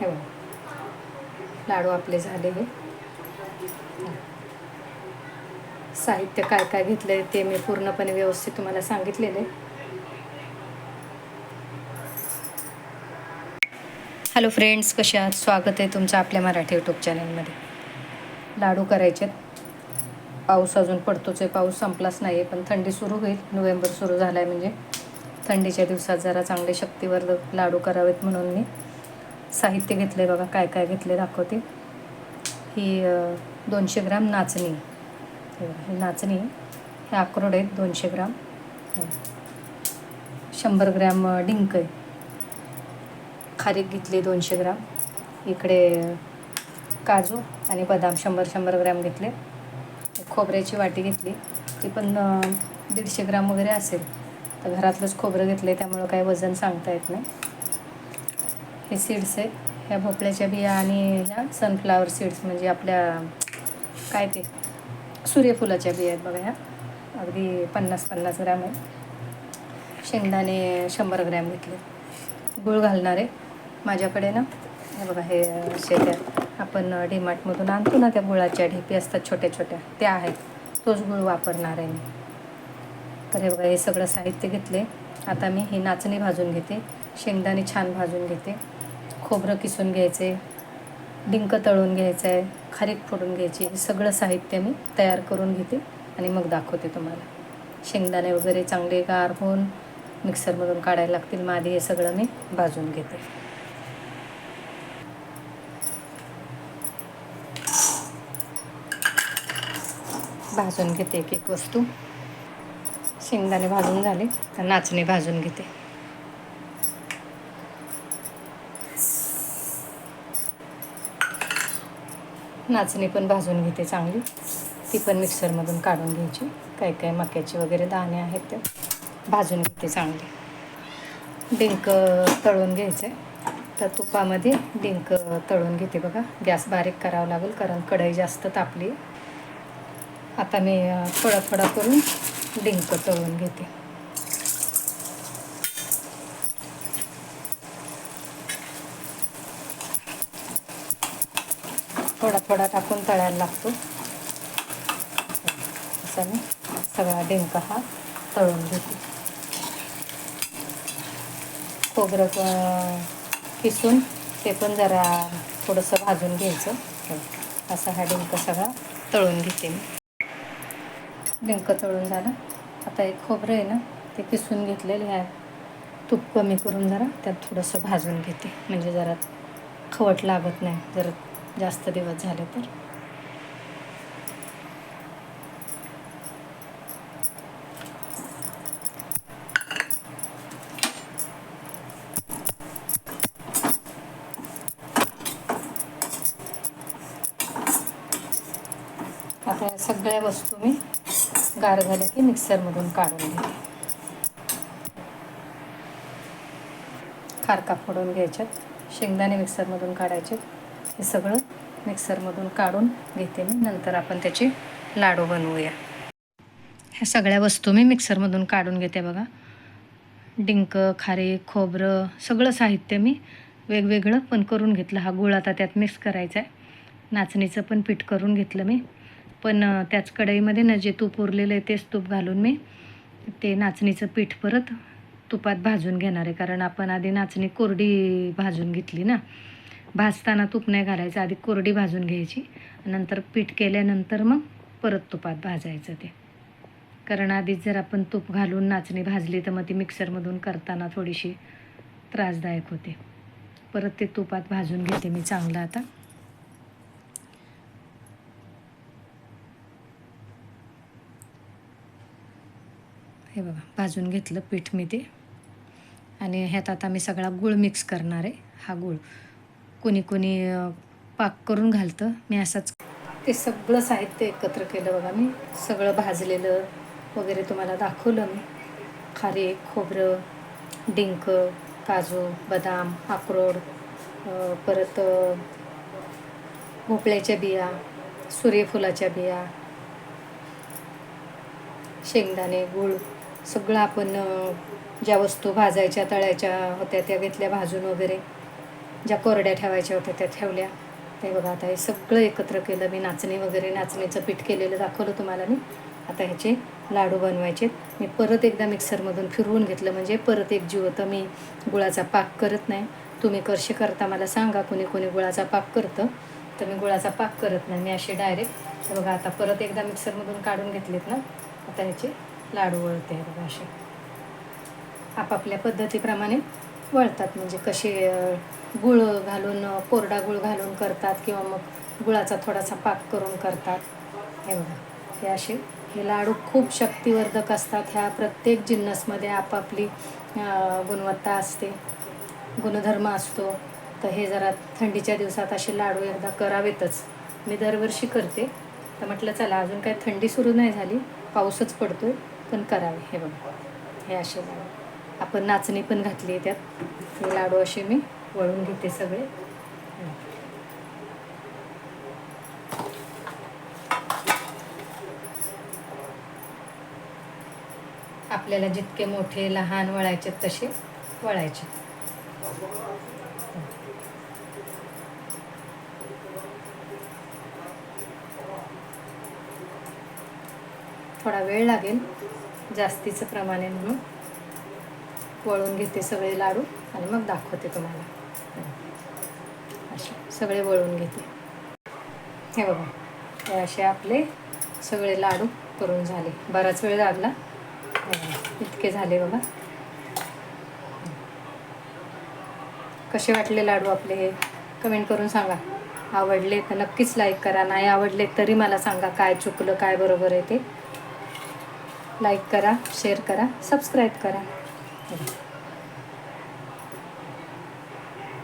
हे लाडू आपले झाले हे. साहित्य काय काय घेतलंय ते मी पूर्णपणे व्यवस्थित तुम्हाला सांगितलेले. हॅलो फ्रेंड्स कसे आहात? स्वागत आहे तुमचं आपल्या मराठी यूट्यूब चॅनलमध्ये लाडू करायचे पाऊस अजून पडतोच आहे. पाऊस संपलाच नाही आहे पण थंडी सुरू होईल. नोव्हेंबर सुरू झाला आहे म्हणजे. थंडीच्या दिवसात जरा चांगले शक्तीवर लाडू करावेत म्हणून मी. साहित्य घेतलं आहे बघा काय काय घेतलं आहे दाखवते. ही दोनशे ग्राम नाचणी. हे ही नाचणी हे अक्रोड आहेत दोनशे ग्राम. शंभर ग्रॅम डिंक आहे. खारीक घेतली दोनशे ग्राम. इकडे काजू आणि बदाम शंभर शंभर ग्रॅम घेतले. खोबऱ्याची वाटी घेतली. ती पण दीडशे ग्राम वगैरे असेल. तर घरातलंच खोबरं घेतलं आहे त्यामुळं काही वजन सांगता येत नाही. हे सीड्स आहेत. ह्या भोपळ्याच्या बिया आणि ह्या सनफ्लावर सीड्स म्हणजे आपल्या काय ते सूर्यफुलाच्या बिया आहेत बघा ह्या. अगदी पन्नास पन्नास ग्रॅम आहे शेंगदाणे शंभर ग्रॅम घेतले. गूळ घालणार. आहे माझ्याकडे ना हे बघा हे असे त्या आपण डीमार्टमधून आणतो ना त्या गुळाच्या ढेपी असतात छोट्या छोट्या त्या आहेत. तोच गुळ वापरणार आहे मी. तर हे बघा हे सगळं साहित्य घेतले. आता मी ही नाचणी भाजून घेते. शेंगदाणे छान भाजून घेते. खोबरं किसून घ्यायचे डिंक तळून घ्यायचं आहे खारीक फोडून घ्यायची हे सगळं साहित्य मी तयार करून घेते आणि मग दाखवते तुम्हाला. शेंगदाणे वगैरे चांगले गार होऊन मिक्सरमधून काढायला लागतील मग आधी हे सगळं मी भाजून घेते. भाजून घेते एक एक वस्तू. शेंगदाणे भाजून झाले तर नाचणी भाजून घेते. नाचणी पण भाजून घेते चांगली. ती पण मिक्सरमधून काढून घ्यायची. काय काय मक्याचे वगैरे दाणे आहेत ते भाजून घेते चांगली. डिंक तळून घ्यायचे तर तुपामध्ये डिंक तळून घेते बघा. गॅस बारीक करावा लागेल कारण कढई जास्त तापली. आता मी अ, थोडा थोडा करून डिंक तळून घेते. थोडा थोडा टाकून तळायला लागतो. असा मी सगळा डिंक हा तळून घेते. खोबरं किसून ते पण जरा थोडंसं भाजून घ्यायचं. असा हा डिंक सगळा तळून घेते मी. डिंक तळून झालं. आता एक खोबरं आहे ना ते किसून घेतलेलं ह्या तूप कमी करून जरा त्यात थोडंसं भाजून घेते. म्हणजे जरा खवट लागत नाही जरा जास्त दिवस झाले तर. आता या सगळ्या वस्तू मी गार झाल्या की मिक्सरमधून काढून घेते. खारका फोडून घ्यायच्यात. शेंगदाणे मिक्सरमधून काढायचे हे सगळं मिक्सरमधून काढून घेते मी. नंतर आपण त्याचे लाडू बनवूया. ह्या सगळ्या वस्तू मी मिक्सरमधून काढून घेते बघा. डिंक खारे खोबरं सगळं साहित्य मी वेगवेगळं पण करून घेतलं. हा गुळ आता त्यात मिक्स करायचा आहे नाचणीचं पण पीठ करून घेतलं मी. पण त्याच कढईमध्ये ना जे तूप उरलेलं आहे तेच तूप घालून मी ते नाचणीचं पीठ परत तुपात भाजून घेणार आहे. कारण आपण आधी नाचणी कोरडी भाजून घेतली ना भाजताना तूप नाही घालायचं आधी कोरडी भाजून घ्यायची. नंतर पीठ केल्यानंतर मग परत तुपात भाजायचं ते. कारण आधीच जर आपण तूप घालून नाचणी भाजली तर मग ती मिक्सरमधून करताना थोडीशी त्रासदायक होते. परत ते तुपात भाजून घेते मी चांगलं आता. हे बघा भाजून घेतलं पीठ मी ते. आणि ह्यात आता मी सगळा गूळ मिक्स करणार आहे हा गूळ. कोणी कोणी पाक करून घालतं. मी असाच ते सगळं साहित्य एकत्र केलं बघा मी. सगळं भाजलेलं वगैरे तुम्हाला दाखवलं मी. खारे खोबरं डिंक काजू बदाम अक्रोड परत भोपळ्याच्या बिया सूर्यफुलाच्या बिया शेंगदाणे गूळ सगळं आपण ज्या वस्तू भाजायच्या तळायच्या होत्या त्या घेतल्या भाजून वगैरे. ज्या कोरड्या ठेवायच्या होत्या त्या ठेवल्या. ते बघा आता हे सगळं एकत्र केलं मी नाचणी वगैरे नाचणीचं पीठ केलेलं दाखवलं तुम्हाला मी. आता ह्याचे लाडू बनवायचे मी परत एकदा मिक्सरमधून फिरवून घेतलं म्हणजे परत एक जीव होतं मी गुळाचा पाक करत नाही. तुम्ही कसे करता मला सांगा कोणी कोणी गुळाचा पाक करतं. तर मी गुळाचा पाक करत नाही मी असे डायरेक्ट. बघा आता परत एकदा मिक्सरमधून काढून घेतलेत ना आता ह्याचे लाडू वळते बघा असे. आपापल्या पद्धतीप्रमाणे वळतात म्हणजे कसे गुळ घालून कोरडा गुळ घालून करतात किंवा मग गुळाचा थोडासा पाक करून करतात. हे बघा हे असे हे लाडू खूप शक्तिवर्धक असतात. ह्या प्रत्येक जिन्नसमध्ये आपापली गुणवत्ता असते. गुणधर्म असतो. तर हे जरा थंडीच्या दिवसात असे लाडू एकदा करावेतच. मी दरवर्षी करते. तर म्हटलं चला अजून काही थंडी सुरू नाही झाली. पाऊसच पडतोय पण करावे. हे बघा हे असे लाडू. आपण नाचणी पण घातली आहे त्यात. हे लाडू असे मी वळून घेते सगळे. आपल्याला जितके मोठे लहान वळायचे तसे वळायचे. थोडा वेळ लागेल जास्तीचं प्रमाणे म्हणून. वळून घेते सगळे लाडू आणि मग दाखवते तुम्हाला. असे सगळे वळून घेते. हे बघा हे असे आपले सगळे लाडू करून झाले. बराच वेळ लागला. इतके झाले बघा. कसे वाटले लाडू आपले हे? कमेंट करून सांगा. आवडले तर नक्कीच लाईक करा. नाही आवडले तरी मला सांगा काय चुकलं काय बरोबर आहे ते. लाईक करा शेअर करा सबस्क्राईब करा.